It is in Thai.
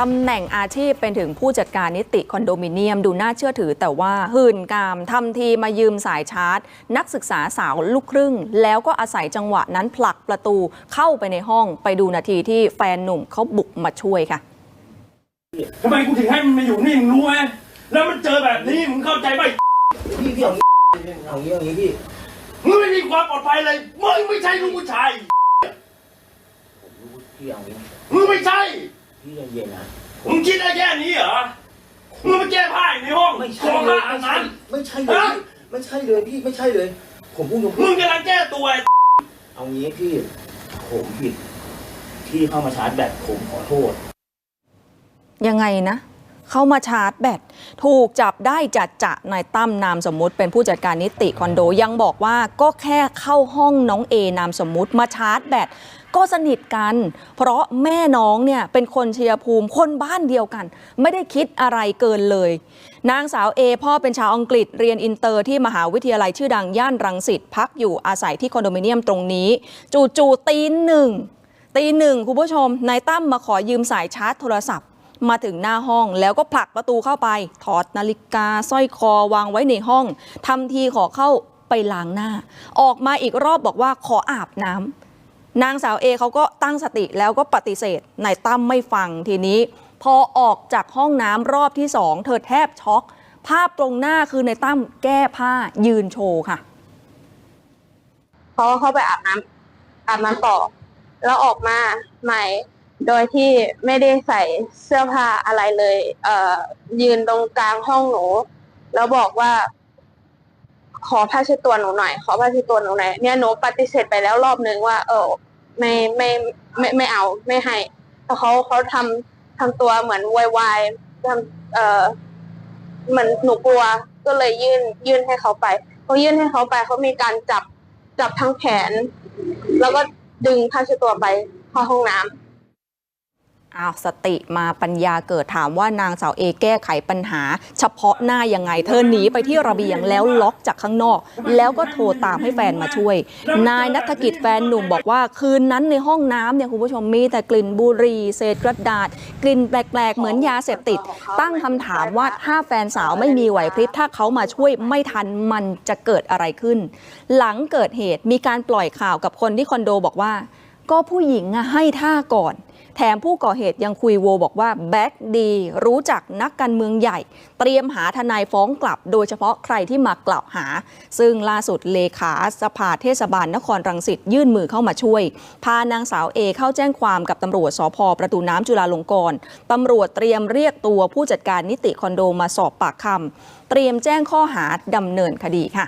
ตำแหน่งอาชีพเป็นถึงผู้จัดการนิติคอนโดมิเนียมดูน่าเชื่อถือแต่ว่าหื่นกามทำทีมายืมสายชาร์จ นักศึกษาสาวลูกครึ่ง แล้วก็อาศัยจังหวะนั้นผลักประตูเข้าไปในห้องไปดูนาทีที่แฟนหนุ่มเขาบุกมาช่วยค่ะทำไมกูถึงให้มันมาอยู่นี่มึงรู้ไหมแล้วมันเจอแบบนี้มึงเข้าใจไหมพี่พี่เอางี้เอางี้เอางี้พี่มึงไม่มีความปลอดภัยเลยมึงไม่ใช่ลูกผู้ชายผมรู้พี่เอางี้มึงไม่ใช่ พี่เย็นๆนะมึงคิดได้แค่นี้เหรอมึงมาแก้ผ้าอยู่ในห้องไม่ขใช่องเลผ้ายอันนั้น ไม่ใช่เลยฮะพี่ไม่ใช่เลยพี่ไม่ใช่เลย ผมพูดตรงมึงกำลังแก้ตัวไอ้เอางี้พี่ผมผิดที่เข้ามาชาร์จแบตผมขอโทษ ยังไงนะ เข้ามาชาร์จแบตถูกจับได้จัดจะนายตั้มนามสมมุติ เป็นผู้จัดการนิติคอนโดยังบอกว่าก็แค่เข้าห้องน้องเอนามสมมุติมาชาร์จแบต ก็สนิทกัน เพราะแม่น้องเนี่ยเป็นคนเชียร์ภูมิคนบ้านเดียวกัน ไม่ได้คิดอะไรเกินเลย นางสาวเอพ่อเป็นชาวอังกฤษเรียนอินเตอร์ที่มหาวิทยาลัยชื่อดังย่านรังสิตพักอยู่อาศัยที่คอนโดมิเนียมตรงนี้ จู่ๆตีหนึ่งตีหนึ่งคุณผู้ชมนายตั้มมาขอยืมสายชาร์จโทรศัพท์มาถึงหน้าห้องแล้วก็ผลักประตูเข้าไป ถอดนาฬิกาสร้อยคอวางไว้ในห้องทำทีขอเข้าไปล้างหน้า ออกมาอีกรอบบอกว่าขออาบน้ำ นางสาวเอเขาก็ตั้งสติแล้วก็ปฏิเสธนายตั้มไม่ฟังทีนี้ พอออกจากห้องน้ำรอบที่สองเธอแทบช็อก ภาพตรงหน้าคือนายตั้มแก้ผ้ายืนโชว์ค่ะเขาเข้าไปอาบน้ำอาบน้ำต่อ แล้วออกมาใหม่ โดยที่ไม่ได้ใส่เสื้อผ้าอะไรเลย เอ่อ ยืนตรงกลางห้องหนู แล้วบอกว่า ขอผ้าเช็ดตัวหนูหน่อย ขอผ้าเช็ดตัวหนูหน่อยเนี่ยหนูปฏิเสธไปแล้วรอบนึงว่า เออ ไม่ไม่ไม่ไม่เอาไม่ให้เพราะเขาเขาทำทำตัวเหมือนวายวายทำเออเหมือนหนูกลัวก็เลยยื่นยื่นให้เขาไปเขายื่นให้เขาไปเขามีการจับจับทั้งแขน แล้วก็ดึงผ้าเช็ดตัวไปเข้าห้องน้ำ อ้าวสติมาปัญญาเกิดถามว่านางสาวเอแก้ไขปัญหา เฉพาะหน้ายังไง เธอหนีไปที่ระเบียงแล้วล็อกจากข้างนอก แล้วก็โทรตามให้แฟนมาช่วย นายนัฐกิจแฟนหนุ่มบอกว่าคืนนั้นในห้องน้ำเนี่ยคุณผู้ชมมีแต่กลิ่นบุหรี่เศษกระดาษ กลิ่นแปลกๆ เหมือนยาเสพติด ตั้งคำถามว่าถ้าแฟนสาวไม่มีไหวพริบถ้าเขามาช่วยไม่ทันมันจะเกิดอะไรขึ้น หลังเกิดเหตุมีการปล่อยข่าวกับคนที่คอนโดบอกว่า ก็ผู้หญิงอะให้ท่าก่อน แถมผู้ก่อเหตุยังคุยโวบอกว่าแบ็กดีรู้จักนักการเมืองใหญ่ เตรียมหาทนายฟ้องกลับ โดยเฉพาะใครที่มากล่าวหา ซึ่งล่าสุดเลขาสภาเทศบาลนครรังสิตยื่นมือเข้ามาช่วย พานางสาวเอเข้าแจ้งความกับตำรวจสพประตูน้ำจุฬาลงกรณ์ตำรวจเตรียมเรียกตัวผู้จัดการนิติคอนโดมาสอบปากคำเตรียมแจ้งข้อหาดำเนินคดีค่ะ